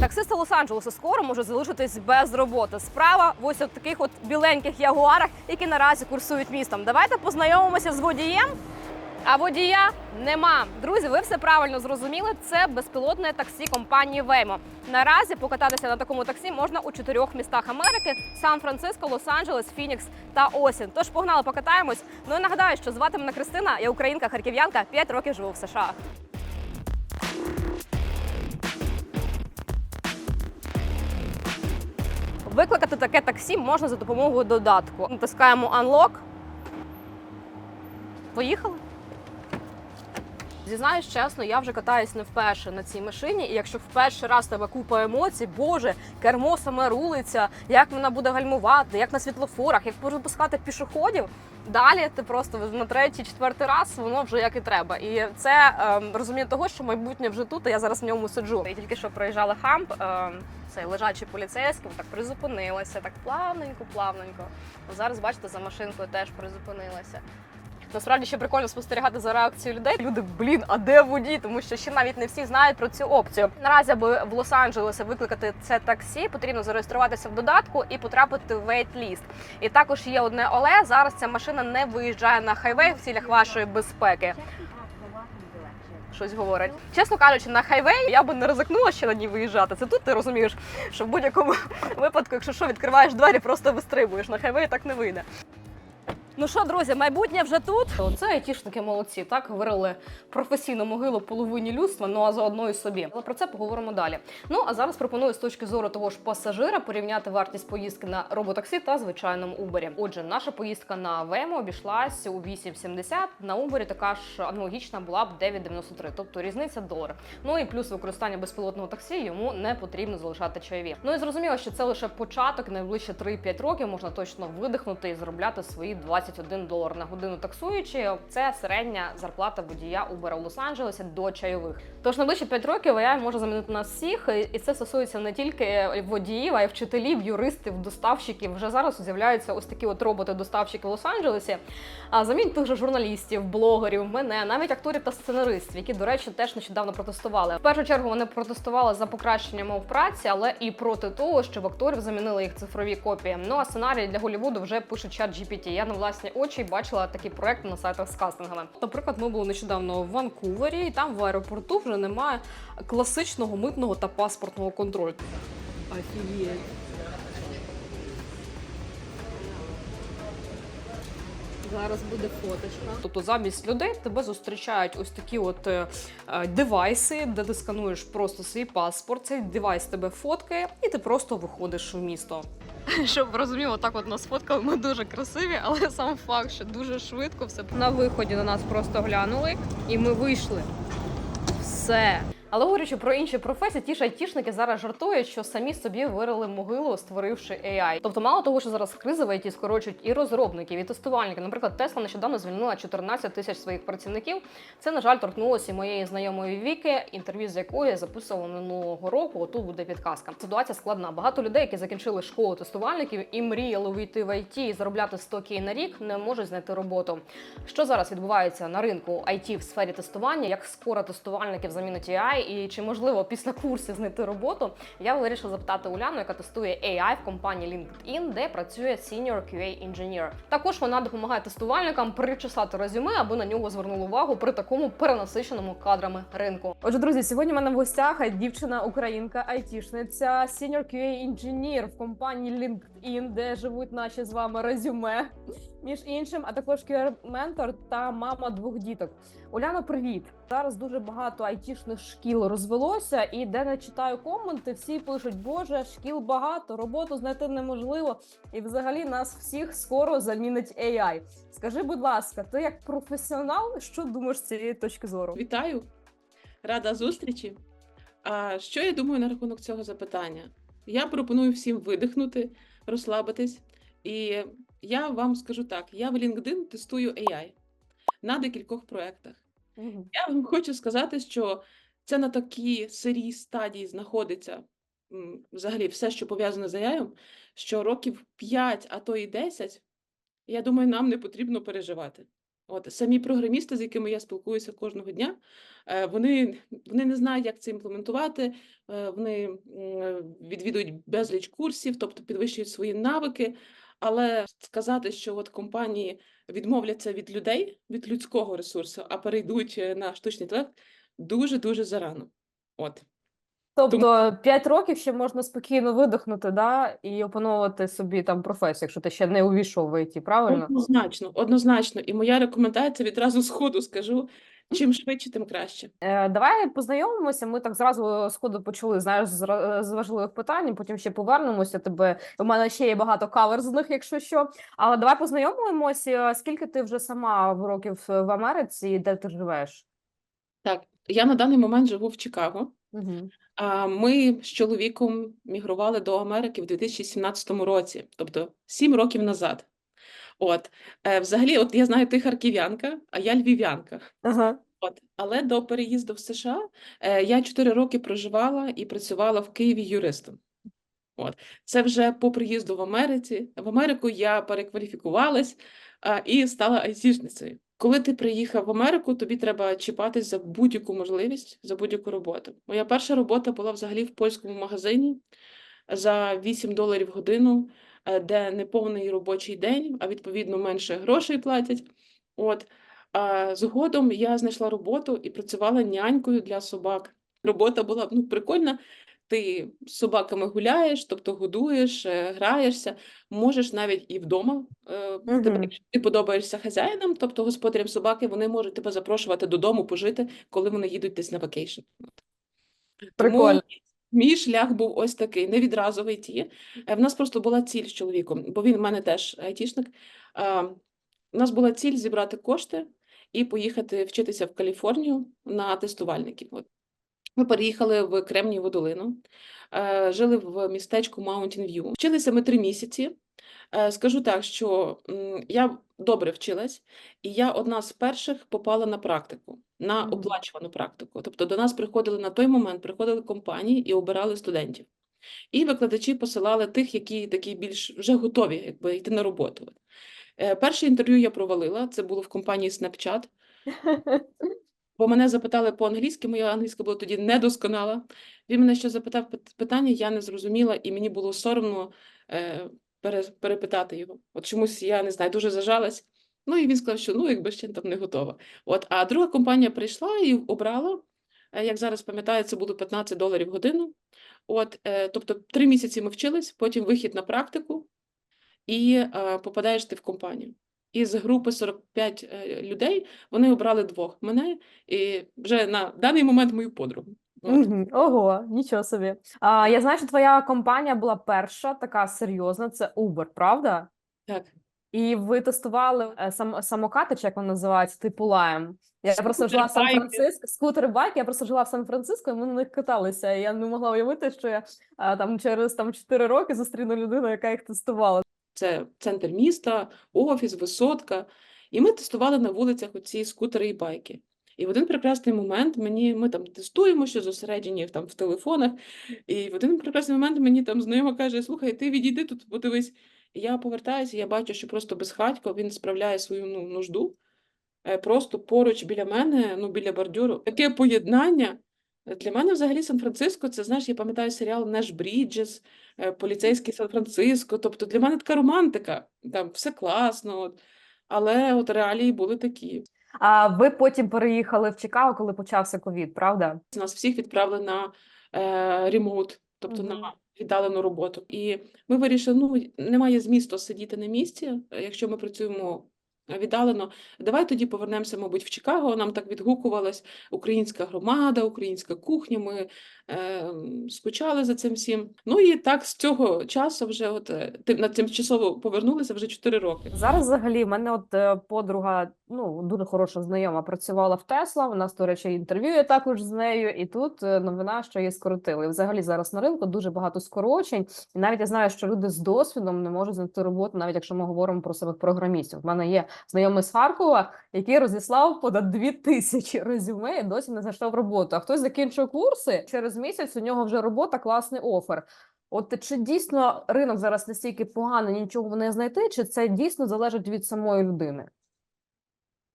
Таксисти Лос-Анджелесу скоро можуть залишитись без роботи. Справа в ось от таких от біленьких ягуарах, які наразі курсують містом. Давайте познайомимося з водієм. А водія нема. Друзі, ви все правильно зрозуміли. Це безпілотне таксі компанії Waymo. Наразі покататися на такому таксі можна у чотирьох містах Америки: Сан-Франциско, Лос-Анджелес, Фінікс та Осін. Тож погнали, покатаємось. Ну і нагадаю, що звати мене Кристина, я українка харків'янка, 5 років живу в США. Викликати таке таксі можна за допомогою додатку. Натискаємо Unlock. Поїхали. Зізнаюсь чесно, я вже катаюсь не вперше на цій машині, і якщо в перший раз тебе купа емоцій, боже, кермо саме рулиться, як вона буде гальмувати, як на світлофорах, як пропускати пішоходів. Далі ти просто на третій, четвертий раз воно вже як і треба. І це ем, розуміння того, що майбутнє вже тут, і я зараз в ньому сиджу. І тільки що проїжджали хамп, ем, цей лежачий поліцейський, так призупинилася, так плавненько, плавненько. Зараз, бачите, за машинкою теж призупинилася. Насправді ще прикольно спостерігати за реакцією людей. Люди, блін, а де водій? Тому що ще навіть не всі знають про цю опцію. Наразі, аби в Лос-Анджелесі викликати це таксі, потрібно зареєструватися в додатку і потрапити в wait-list. І також є одне але зараз ця машина не виїжджає на хайвей в цілях вашої безпеки. Щось говорить. Чесно кажучи, на хайвей я би не ризикнула ще на ній виїжджати. Це тут ти розумієш, що в будь-якому випадку, якщо що, відкриваєш двері, просто вистрибуєш. На хайвей так не вийде. Ну що, друзі, майбутнє вже тут. Це айтішники молодці, так говорили професійну могилу половині людства, ну а заодно і собі. Але про це поговоримо далі. Ну а зараз пропоную з точки зору того ж пасажира порівняти вартість поїздки на роботаксі та звичайному Uber. Отже, наша поїздка на Waymo обійшлась у 8,70, на Uber така ж аналогічна була б 9,93, тобто різниця долар. Ну і плюс використання безпілотного таксі йому не потрібно залишати чайові. Ну і зрозуміло, що це лише початок. Найближче 3-5 років можна точно видихнути і заробляти свої 21 долар на годину таксуючи. Це середня зарплата водія Uber у Лос-Анджелесі до чайових. Тож найближчі 5 років AI може замінити нас всіх, і- це стосується не тільки водіїв, а й вчителів, юристів, доставщиків. Вже зараз з'являються ось такі от роботи-доставщики в Лос-Анджелесі. А замінь тих же журналістів, блогерів, мене, навіть акторів та сценаристів, які, до речі, теж нещодавно протестували. В першу чергу вони протестували за покращення мов праці, але і проти того, щоб акторів замінили їх цифрові копії. Ну а сценарії для Голлівуду вже пише чат GPT. Я на власні очі бачила такі проекти на сайтах з кастингами. Наприклад, ми були нещодавно в Ванкувері, і там в аеропорту вже немає класичного митного та паспортного контролю. Офігеть. Зараз буде фоточка. Тобто замість людей тебе зустрічають ось такі от е, е, девайси, де ти скануєш просто свій паспорт. Цей девайс тебе фоткає, і ти просто виходиш в місто. Щоб розуміло, так от нас фоткали, ми дуже красиві, але сам факт, що дуже швидко все на виході на нас просто глянули, і ми вийшли. Все. Але говорячи про інші професії, ті ж айтішники зараз жартують, що самі собі вирили могилу, створивши AI. Тобто, мало того, що зараз кризи в IT скорочують і розробників, і тестувальників. Наприклад, Тесла нещодавно звільнила 14 тисяч своїх працівників. Це, на жаль, торкнулося моєї знайомої віки, інтерв'ю з якої я записувала минулого року. Отут буде підказка. Ситуація складна. Багато людей, які закінчили школу тестувальників і мріяли увійти в IT і заробляти 100 кей на рік, не можуть знайти роботу. Що зараз відбувається на ринку IT в сфері тестування? Як скоро тестувальників замінить AI? І чи можливо після курсів знайти роботу? Я вирішила запитати Уляну, яка тестує AI в компанії LinkedIn, де працює Senior QA Engineer. Також вона допомагає тестувальникам причесати резюме, аби на нього звернули увагу при такому перенасиченому кадрами ринку. Отже, друзі, сьогодні в мене в гостях дівчина українка, айтішниця, Senior QA Engineer в компанії LinkedIn, де живуть наші з вами резюме між іншим, а також QR-ментор та мама двох діток. Уляно, привіт! Зараз дуже багато айтішних шкіл розвелося, і де не читаю коменти, всі пишуть: Боже, шкіл багато, роботу знайти неможливо, і взагалі нас всіх скоро замінить AI. Скажи, будь ласка, ти як професіонал, що думаєш з цієї точки зору? Вітаю, рада зустрічі. А що я думаю на рахунок цього запитання? Я пропоную всім видихнути, розслабитись. І я вам скажу так: я в LinkedIn тестую AI на декількох проєктах. Я вам хочу сказати, що це на такій сирій стадії знаходиться взагалі все, що пов'язане з AI, що років 5, а то і 10, я думаю, нам не потрібно переживати. От самі програмісти, з якими я спілкуюся кожного дня, е, вони, вони не знають, як це імплементувати. е, Вони відвідують безліч курсів, тобто підвищують свої навики. Але сказати, що от компанії відмовляться від людей, від людського ресурсу, а перейдуть е, на штучний інтелект, дуже дуже зарано. От. Тобто 5 років ще можна спокійно видихнути, да, і опановувати собі там професію, якщо ти ще не увійшов в ІТ, правильно? Однозначно, однозначно. І моя рекомендація відразу з ходу скажу: чим швидше, тим краще. Е, давай познайомимося. Ми так зразу сходу почали знаєш з, з важливих питань, потім ще повернемося. Тебе у мене ще є багато каверзних, якщо що. Але давай познайомимося. Скільки ти вже сама в років в Америці, де ти живеш? Так, я на даний момент живу в Чикаго. Угу. Ми з чоловіком мігрували до Америки в 2017 році, тобто 7 років назад. От, е, взагалі, от я знаю, ти харків'янка, а я львів'янка. Ага. От, але до переїзду в США е, я 4 роки проживала і працювала в Києві юристом. От, це вже по приїзду в Америці. В Америку я перекваліфікувалась а, і стала айтішницею. Коли ти приїхав в Америку, тобі треба чіпатись за будь-яку можливість, за будь-яку роботу. Моя перша робота була взагалі в польському магазині за 8 доларів годину, е, де не повний робочий день, а відповідно менше грошей платять. От. А згодом я знайшла роботу і працювала нянькою для собак. Робота була ну, прикольна. Ти з собаками гуляєш, тобто годуєш, е, граєшся, можеш навіть і вдома. е, тебе, якщо ти подобаєшся хазяїнам, тобто господарям собаки, вони можуть тебе запрошувати додому пожити, коли вони їдуть десь на вакейшн. Прикольно. Тому мій шлях був ось такий, не відразу в ІТ. Е, В нас просто була ціль з чоловіком, бо він в мене теж айтішник. У нас була ціль зібрати кошти і поїхати вчитися в Каліфорнію на тестувальників. От. Ми переїхали в Кремнієву долину, е, жили в містечку Mountain View. Вчилися ми три місяці. Е, Скажу так, що я добре вчилась, і я одна з перших попала на практику, на оплачувану практику. Тобто до нас приходили на той момент, приходили компанії і обирали студентів. І викладачі посилали тих, які такі більш вже готові якби, йти на роботу. Е, Перше інтерв'ю я провалила, це було в компанії Snapchat. Бо мене запитали по-англійськи, моя англійська була тоді недосконала. Він мене ще запитав питання, я не зрозуміла, і мені було соромно е, пере, перепитати його. От чомусь я не знаю, дуже зажалась. Ну і він сказав, що ну, якби ще там не готова. От, а друга компанія прийшла і обрала. е, Як зараз пам'ятаю, це було 15 доларів годину. От, е, тобто три місяці ми вчились, потім вихід на практику, і е, попадаєш ти в компанію. Із групи 45 е, людей вони обрали двох мене і вже на даний момент мою подругу. От. Ого, нічого собі. А, я знаю, що твоя компанія була перша, така серйозна, це Uber, правда? Так. І ви тестували е, сам, самокати, чи як вони називаються, типу Lime. Я просто жила в Сан-Франциско, скутер-байк, я просто жила в Сан-Франциско, і ми на них каталися. І я не могла уявити, що я там через там 4 роки зустріну людину, яка їх тестувала. Це центр міста, офіс, висотка. І ми тестували на вулицях оці скутери і байки. І в один прекрасний момент мені ми там тестуємо, що зосереджені там в телефонах. І в один прекрасний момент мені там знайома каже: Слухай, ти відійди тут, подивись. Я повертаюся, я бачу, що просто безхатько він справляє свою ну, нужду. е, Просто поруч біля мене, ну біля бордюру. Таке поєднання. Для мене взагалі Сан-Франциско, це знаєш, я пам'ятаю серіал Наш Бріджес, е, поліцейський Сан-Франциско. Тобто для мене така романтика, там все класно. От. Але от реалії були такі. А ви потім переїхали в Чикаго, коли почався ковід, правда? Нас всіх відправили на е, ремоут, тобто Мгм. на віддалену роботу. І ми вирішили, ну немає змісту сидіти на місці, е, якщо ми працюємо віддалено. Давай тоді повернемося, мабуть, в Чикаго. Нам так відгукувалась українська громада, українська кухня. Ми е, скучали за цим всім. Ну і так з цього часу вже от е, ти- на тимчасово повернулися вже 4 роки. Зараз взагалі в мене от е, подруга, ну дуже хороша знайома, працювала в Тесла. У нас, до речі, інтерв'ю є також з нею. І тут е, новина, що її скоротили. Взагалі зараз на ринку дуже багато скорочень. І навіть я знаю, що люди з досвідом не можуть знайти роботу, навіть якщо ми говоримо про самих програмістів. У мене є знайомий з Харкова, який розіслав понад дві тисячі резюме і досі не знайшов роботу. А хтось закінчив курси через місяць. У нього вже робота, класний офер. От чи дійсно ринок зараз настільки поганий, нічого не знайти, чи це дійсно залежить від самої людини?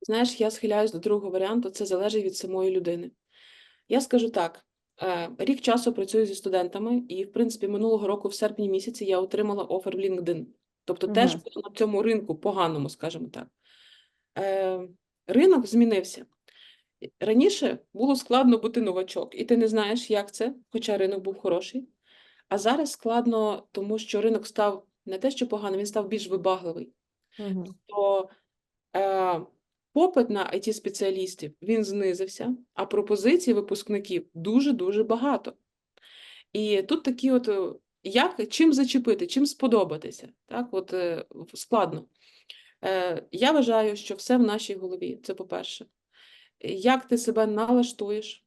Знаєш, я схиляюсь до другого варіанту, це залежить від самої людини. Я скажу так: е, рік часу працюю зі студентами, і, в принципі, минулого року, в серпні місяці, я отримала офер в LinkedIn. Тобто, теж Мгм. була на цьому ринку поганому, скажімо так. Е, Ринок змінився. Раніше було складно бути новачок, і ти не знаєш, як це, хоча ринок був хороший. А зараз складно, тому що ринок став не те, що поганий, він став більш вибагливий. Мгм. То е, попит на it спеціалістів він знизився, а пропозицій випускників дуже-дуже багато. І тут такі от, е, як, чим зачепити, чим сподобатися, так, от е, складно. Е, я вважаю, що все в нашій голові, це по-перше. Як ти себе налаштуєш?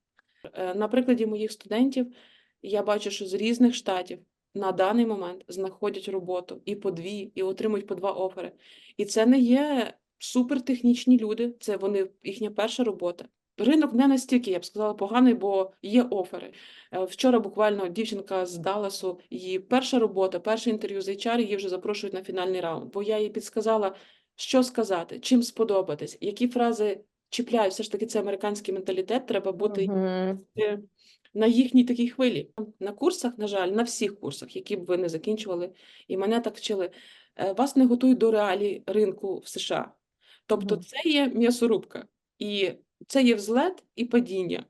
Е, На прикладі моїх студентів я бачу, що з різних штатів на даний момент знаходять роботу і по дві, і отримують по два офери. І це не є супертехнічні люди, це вони їхня перша робота. Ринок не настільки, я б сказала, поганий, бо є офери. Е, Вчора буквально дівчинка з Далласу, її перша робота, перше інтерв'ю з HR, її вже запрошують на фінальний раунд. Бо я їй підсказала, що сказати, чим сподобатись, які фрази чіпляють. Все ж таки, це американський менталітет, треба бути Мгм. е, на їхній такій хвилі. На курсах, на жаль, на всіх курсах, які б ви не закінчували, і мене так вчили, е, вас не готують до реалій ринку в США. Тобто це є м'ясорубка, і це є взлет і падіння,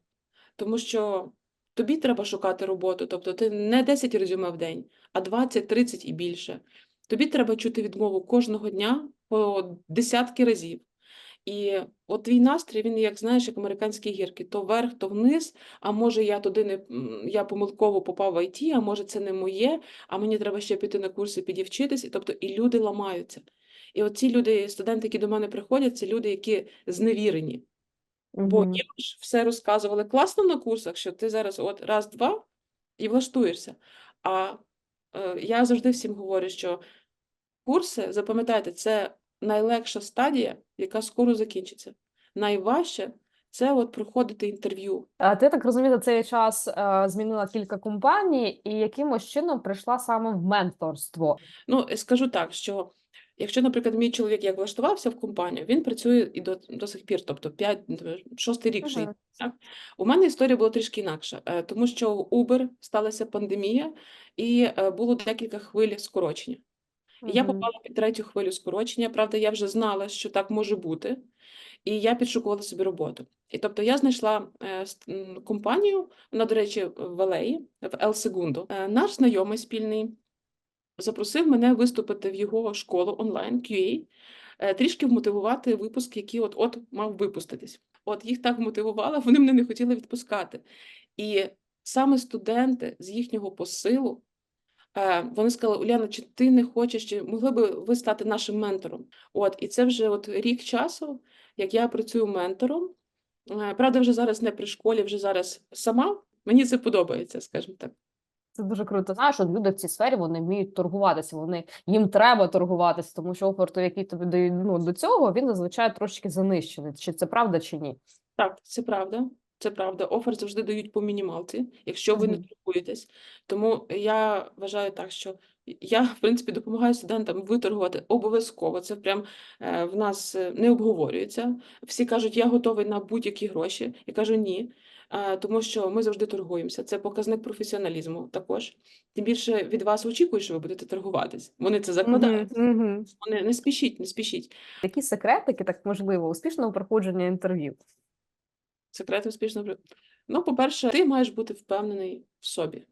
тому що тобі треба шукати роботу, тобто ти не 10 резюме в день, а 20, 30 і більше. Тобі треба чути відмову кожного дня по десятки разів. І от твій настрій, він, як знаєш, як американські гірки, то вверх, то вниз, а може я туди не я помилково попав в ІТ, а може це не моє, а мені треба ще піти на курси, підівчитись. Тобто і люди ламаються. І от ці люди, студенти, які до мене приходять, це люди, які зневірені. Бо їм ж все розказували класно на курсах, що ти зараз от раз-два і влаштуєшся. А е, я завжди всім говорю, що курси, запам'ятайте, це найлегша стадія, яка скоро закінчиться. Найважче це от проходити інтерв'ю. А ти так розумію, за цей час е, змінила кілька компаній і якимось чином прийшла саме в менторство. Ну, скажу так, що якщо, наприклад, мій чоловік як влаштувався в компанію, він працює і до, до сих пір, тобто 5, шостий рік вже. Так? У мене історія була трішки інакша, е, тому що у Uber сталася пандемія і е, було декілька хвиль скорочення. І я попала під третю хвилю скорочення. Правда, я вже знала, що так може бути, і я підшукувала собі роботу. І тобто я знайшла е, компанію, вона, до речі, в Алеї, в El Segundo. Е, Наш знайомий спільний запросив мене виступити в його школу онлайн QA, е, трішки вмотивувати випуск, який от от мав випуститись. От їх так мотивувало, вони мене не хотіли відпускати. І саме студенти з їхнього посилу. Е, Вони сказали, Уляна, чи ти не хочеш, чи могли би ви стати нашим ментором? От, і це вже от рік часу, як я працюю ментором. Е, Правда, вже зараз не при школі, вже зараз сама. Мені це подобається, скажімо так. Це дуже круто. Знаєш, от люди в цій сфері вони вміють торгуватися. Вони їм треба торгуватися, тому що офер, який тобі дають ну, до цього, він зазвичай трошки занищений. Чи це правда, чи ні? Так, це правда. Це правда. Офер завжди дають по мінімалці, якщо ви не торгуєтесь. Тому я вважаю так, що я, в принципі, допомагаю студентам виторгувати обов'язково. Це прям е, в нас е, не обговорюється. Всі кажуть, я готовий на будь-які гроші. Я кажу ні, тому що ми завжди торгуємося. Це показник професіоналізму також. Тим більше від вас очікують, що ви будете торгуватись. Вони це закладають. Мгм, мгм. Вони не спішіть, не спішіть. Які секретики так можливо успішного проходження інтерв'ю? Секрет успішного. Ну, по-перше, ти маєш бути впевнений в собі.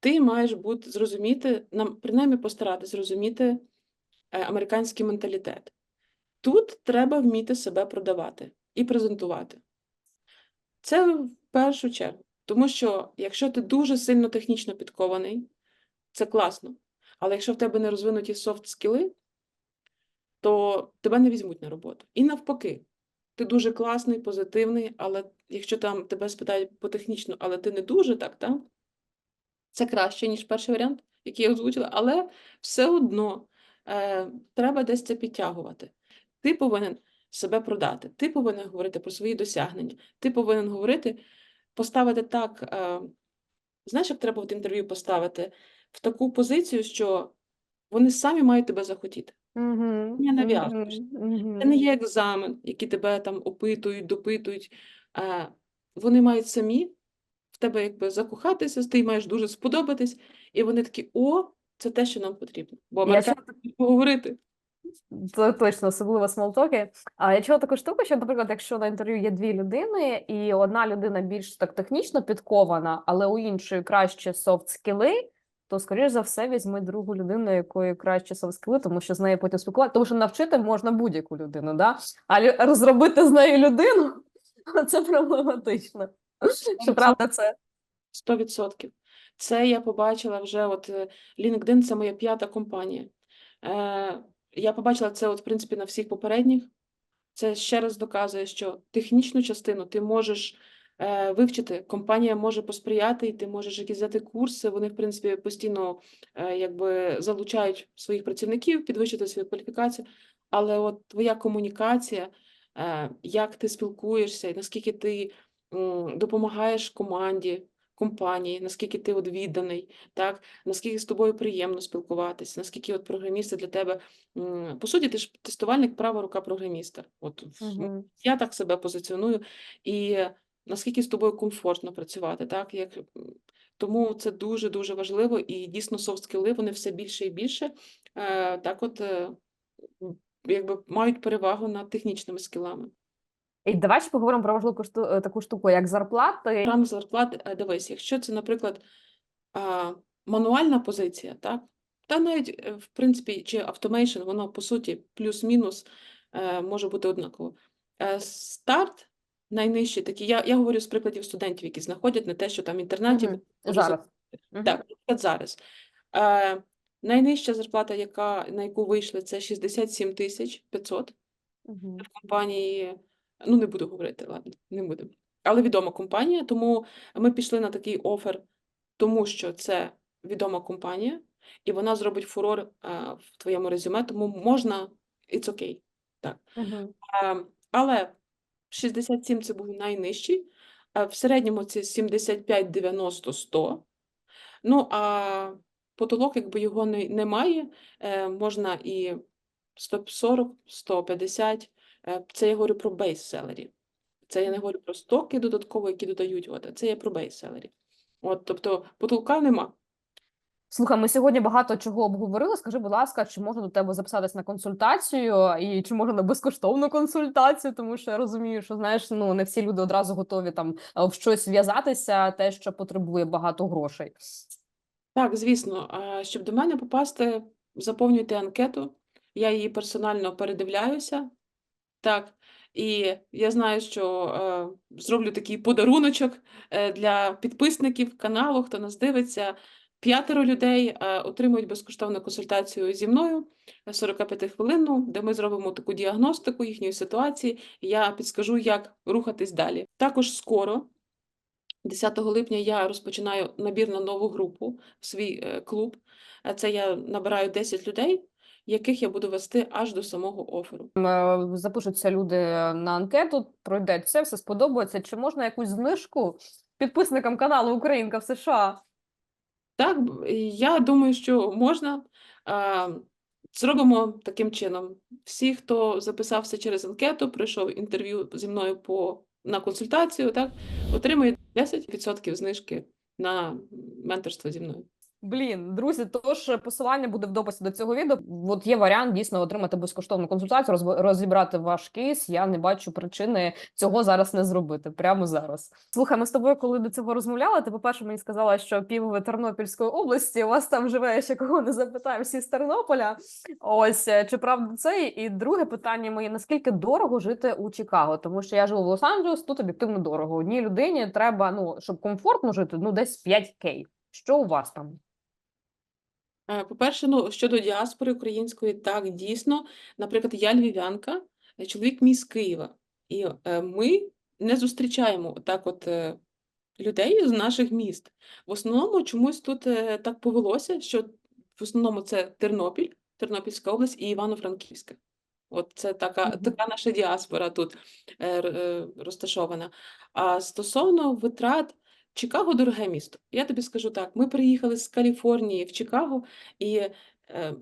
Ти маєш бути зрозуміти, нам принаймні постаратися зрозуміти е, американський менталітет. Тут треба вміти себе продавати і презентувати. Це в першу чергу. Тому що якщо ти дуже сильно технічно підкований, це класно. Але якщо в тебе не розвинуті софт скіли, то тебе не візьмуть на роботу. І навпаки, ти дуже класний, позитивний, але якщо там тебе спитають по технічно, але ти не дуже так, так? Це краще, ніж перший варіант, який я озвучила, але все одно е, треба десь це підтягувати. Ти повинен себе продати, ти повинен говорити про свої досягнення, ти повинен говорити, поставити так, е, знаєш, як треба в інтерв'ю поставити в таку позицію, що вони самі мають тебе захотіти. Мгм, Не нав'язуєш. мгм, Це не є екзамен, які тебе там опитують, допитують. Е, вони мають самі в тебе якби закохатися, ти маєш дуже сподобатись, і вони такі: о, це те, що нам потрібно. Бо американці хочуть поговорити. Це точно, особливо смолтоки. А я чула таку штуку, що, наприклад, якщо на інтерв'ю є дві людини, і одна людина більш так технічно підкована, але у іншої краще софт скіли, то, скоріш за все, візьми другу людину, якої краще софт скіли, тому що з нею потім спілкуватися. Тому що навчити можна будь-яку людину, да? а розробити з нею людину це проблематично. Щоправда, це 100%. Це я побачила вже. От е, LinkedIn це моя п'ята компанія. Я побачила це, от, в принципі, на всіх попередніх. Це ще раз доказує, що технічну частину ти можеш е, вивчити, компанія може посприяти, і ти можеш якісь взяти курси. Вони, в принципі, постійно е, якби залучають своїх працівників, підвищити свою кваліфікацію. Але от твоя комунікація, е, як ти спілкуєшся, і наскільки ти м, допомагаєш команді, компанії, наскільки ти от відданий, так, наскільки з тобою приємно спілкуватися, наскільки от програмісти для тебе По суті, ти ж тестувальник права рука програміста. От Мгм. я так себе позиціоную, і наскільки з тобою комфортно працювати, так як тому це дуже дуже важливо, і дійсно софт скіли вони все більше і більше е, так, от е, якби мають перевагу над технічними скілами. І давай ще поговоримо про важливу шту- е, таку штуку, як зарплати. Рам зарплат, е, дивись, якщо це, наприклад, мануальна позиція, так? Та навіть, е, в принципі, чи автомейшн, воно по суті плюс-мінус може бути однаково. Старт найнижчий такий. Я, я говорю з прикладів студентів, які знаходять не те, що там в інтернеті. Мгм. може Зараз. Так, наприклад, зараз. Е, найнижча зарплата, яка, на яку вийшли, це 67 тисяч 500 Мгм. в компанії, ну не буду говорити, ладно, не будемо. Але відома компанія, тому ми пішли на такий офер, тому що це відома компанія, і вона зробить фурор е, в твоєму резюме, тому можна, it's okay. Так. Мгм. Е, але 67 це був найнижчий, а в середньому це 75, 90, 100. Ну, а потолок, якби його не, немає, е, можна і 140, 150. Е, Це я говорю про salary. Це я не говорю про стоки додатково, які додають, от, а це я про salary. От, тобто потолка нема. Слухай, ми сьогодні багато чого обговорили. Скажи, будь ласка, чи можна до тебе записатись на консультацію, і чи можна на безкоштовну консультацію? Тому що я розумію, що знаєш, ну не всі люди одразу готові там е, в щось в'язатися, те, що потребує багато грошей. Так, звісно, щоб до мене попасти, заповнюйте анкету, я її персонально передивляюся. Так, і я знаю, що е, зроблю такий подаруночок е, для підписників каналу, хто нас дивиться. П'ятеро людей е, отримують безкоштовну консультацію зі мною 45-хвилинну, де ми зробимо таку діагностику їхньої ситуації. Я підскажу, як рухатись далі. Також скоро, 10 липня, я розпочинаю набір на нову групу в свій е, клуб. Е, Це я набираю 10 людей, яких я буду вести аж до самого оферу. Е, Запишуться люди на анкету, пройдуть все, все сподобається. Чи можна якусь знижку підписникам каналу Українка в США? Так, я думаю, що можна. Зробимо таким чином. Всі, хто записався через анкету, пройшов інтерв'ю зі мною по, на консультацію, так, отримує 10% знижки на менторство зі мною. Блін, друзі, тож посилання буде в дописі до цього відео. От є варіант дійсно отримати безкоштовну консультацію, розібрати ваш кейс. Я не бачу причини цього зараз не зробити. Прямо зараз. Слухай, ми з тобою, коли до цього розмовляли, ти по-перше, мені сказала, що пів Тернопільської області у вас там живе, ще кого не запитаю, всі з Тернополя. Ось е, чи правда це? І друге питання моє: наскільки дорого жити у Чикаго? Тому що я живу в Лос-Анджелес, тут об'єктивно дорого. Одній людині треба, ну щоб комфортно жити, ну десь 5 кей. Що у вас там? Е, По-перше, ну, щодо діаспори української, так, дійсно. Наприклад, я львів'янка, е, чоловік мій з Києва. І е, ми не зустрічаємо так от е, людей з наших міст. В основному чомусь тут е, так повелося, що в основному це Тернопіль, Тернопільська область і Івано-Франківська. От це така, Мгм. така наша діаспора тут е, р- е, розташована. А стосовно витрат, Чикаго дороге місто. Я тобі скажу так: ми приїхали з Каліфорнії в Чикаго, і е,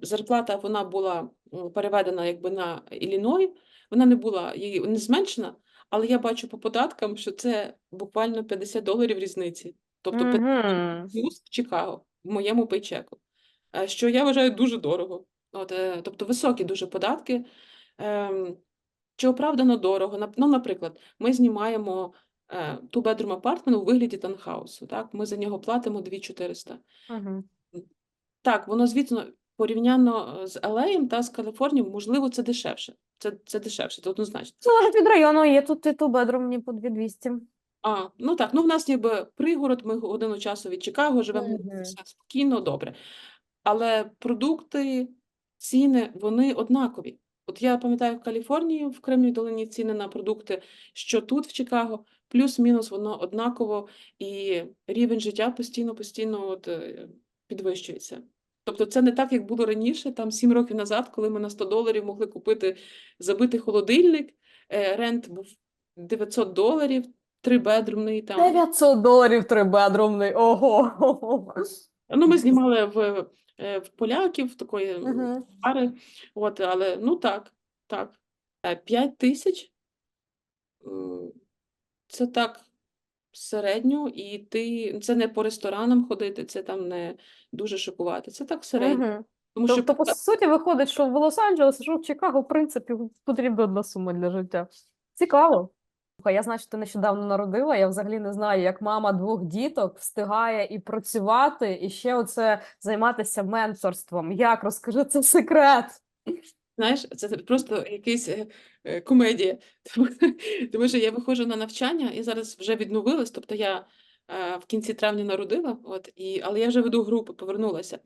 зарплата вона була переведена якби на Ілліной, вона не була її не зменшена, але я бачу по податкам, що це буквально 50 доларів різниці. Тобто 50 Мгм. плюс в Чикаго в моєму пейчеку, е, що я вважаю дуже дорого. От, е, тобто високі дуже податки. Ем, Чи оправдано дорого? Ну, наприклад, ми знімаємо two-bedroom apartment у вигляді танхаусу. Так? Ми за нього платимо 2400. Мгм. Так, воно, звісно, порівняно е, з LA та з Каліфорнією, можливо, це дешевше. Це, це дешевше, це однозначно. Залежить від району, є тут і ту-бедрум, мені по 2200. А, ну так, ну в нас ніби пригород, ми годину часу від Чикаго живемо, Мгм. все спокійно, добре. Але продукти, ціни, вони однакові. От я пам'ятаю в Каліфорнії, в Кремній долині ціни на продукти, що тут в Чикаго, плюс-мінус воно однаково, і рівень життя постійно, постійно от, е, підвищується. Тобто це не так, як було раніше, там 7 років назад, коли ми на 100 доларів могли купити забитий холодильник, е, рент був 900 доларів, трибедрумний там. 900 доларів трибедрумний, ого. Ну, ми знімали в, е, в поляків такої м, Мгм. пари, от, але ну так, так. 5 тисяч м, це так середньо, і ти це не по ресторанам ходити, це там не дуже шокувати. Це так середньо. Мгм. Тому що Тобто, по суті, виходить, що в Лос-Анджелес, що в Чикаго, в принципі, потрібна одна сума для життя. Цікаво. Я знаю, ти нещодавно народила. Я взагалі не знаю, як мама двох діток встигає і працювати, і ще оце займатися менторством. Як розкажи, це секрет. Знаєш, це просто якийсь е, е, комедія. Тому, тому що я виходжу на навчання і зараз вже відновилась. Тобто я е, в кінці травня народила, от, і, але я вже веду групи, повернулася.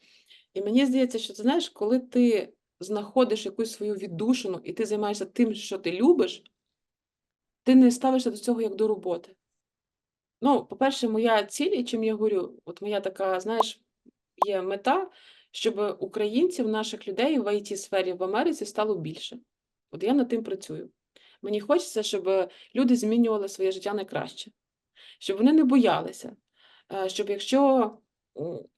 І мені здається, що ти знаєш, коли ти знаходиш якусь свою віддушину і ти займаєшся тим, що ти любиш, ти не ставишся до цього як до роботи. Ну, по-перше, моя ціль, і чим я говорю, от моя така, знаєш, є мета, щоб українців, наших людей в it сфері в Америці стало більше. От я над тим працюю. Мені хочеться, щоб люди змінювали своє життя на краще, щоб вони не боялися, е, щоб якщо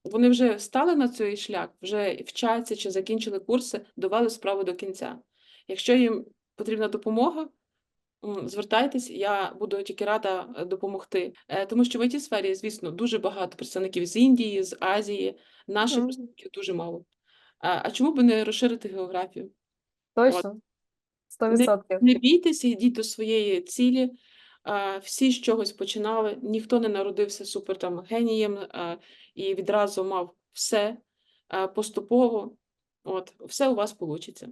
вони вже стали на цей шлях, вже вчаться чи закінчили курси, довели справу до кінця. Якщо їм потрібна допомога, звертайтесь, я буду тільки рада е, допомогти. Е, Тому що в it сфері, звісно, дуже багато представників з Індії, з Азії, наших Мгм. представників дуже мало. А, а чому би не розширити географію? Точно. 100%. Не бійтеся, йдіть до своєї цілі. Всі з чогось починали, ніхто не народився супер там генієм і відразу мав все поступово. От, все у вас вийде.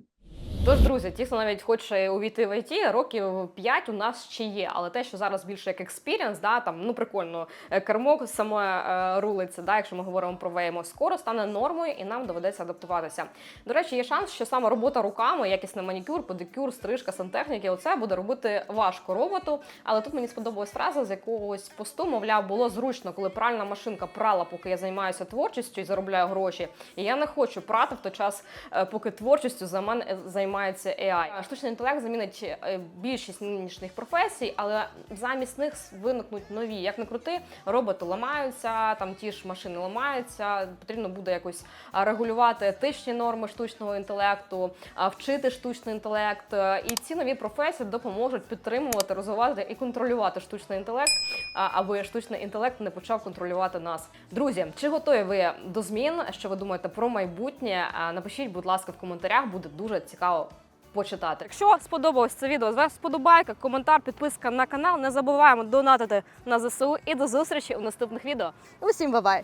Тож, друзі, ті, хто навіть хоче увійти в IT, років 5 у нас ще є. Але те, що зараз більше як експірієнс, да, там ну прикольно, е, кермо саме е, рулиться, да, якщо ми говоримо про Waymo, скоро стане нормою і нам доведеться адаптуватися. До речі, є шанс, що саме робота руками, якісний манікюр, педикюр, стрижка, сантехніки, оце буде робити важко роботу. Але тут мені сподобалась фраза з якогось посту, мовляв, було зручно, коли пральна машинка прала, поки я займаюся творчістю і заробляю гроші. І я не хочу прати в той час, е, поки творчістю за мене е, займається AI. Штучний інтелект замінить е, більшість нинішніх професій, але замість них виникнуть нові. Як не крути, роботи ламаються, там ті ж машини ламаються. Потрібно буде якось регулювати етичні норми штучного інтелекту, вчити штучний інтелект. Е, І ці нові професії допоможуть підтримувати, розвивати і контролювати штучний інтелект, аби штучний інтелект не почав контролювати нас. Друзі, чи готові ви до змін? Що ви думаєте про майбутнє? Напишіть, будь ласка, в коментарях, буде дуже цікаво. Почитати. Якщо сподобалось це відео, з вас сподобайка, коментар, підписка на канал. Не забуваємо донатити на ЗСУ і до зустрічі у наступних відео. Усім бай-бай!